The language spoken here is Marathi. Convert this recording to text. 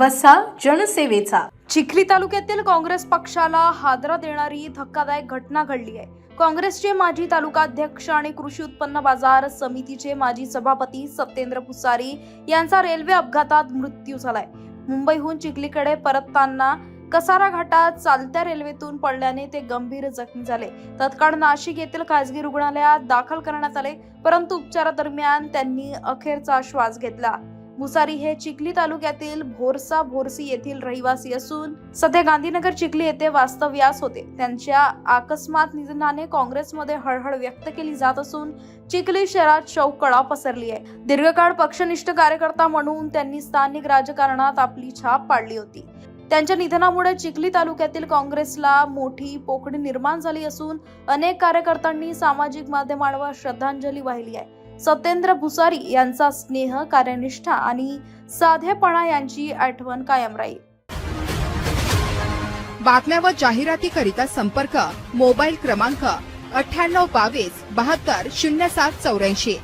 वसा जनसेवेचा. चिखली तालुक्यातील काँग्रेस पक्षाला हादरा देणारी धक्कादायक घटना घडली आहे. काँग्रेसचे माजी तालुकाध्यक्ष आणि कृषी उत्पन्न बाजार समितीचे माजी सभापती सत्येंद्र पुसारी यांचा रेल्वे अपघातात मृत्यू झालाय. मुंबईहून चिखलीकडे परतताना कसारा घाटात चालत्या रेल्वेतून पडल्याने ते गंभीर जखमी झाले. तत्काळ नाशिक येथील खासगी रुग्णालयात दाखल करण्यात आले परंतु उपचारादरम्यान त्यांनी अखेरचा श्वास घेतला. मुसारी हे चिखली तालुक्यातील भोरसा भोरसी येथील रहिवासी असून सध्या गांधीनगर चिखली येथे वास्तव्यास होते. त्यांच्या अकस्मात निधनाने काँग्रेसमध्ये हळहळ व्यक्त केली जात असून चिखली शहरात शौकळा पसरली आहे. दीर्घकाळ पक्षनिष्ठ कार्यकर्ता म्हणून त्यांनी स्थानिक राजकारणात आपली छाप पाडली होती. त्यांच्या निधनामुळे चिखली तालुक्यातील काँग्रेसला मोठी पोकळी निर्माण झाली असून अनेक कार्यकर्त्यांनी सामाजिक माध्यमांवर श्रद्धांजली वाहिली आहे. सत्येंद्र भुसारी यांचा स्नेह कार्यनिष्ठा आणि साधेपणा यांची आठवण कायम राहील. बातम्या व जाहिरातीकरिता संपर्क मोबाईल क्रमांक अठ्ठ्याण्णव बावीस बहात्तर शून्य सात चौऱ्याऐंशी.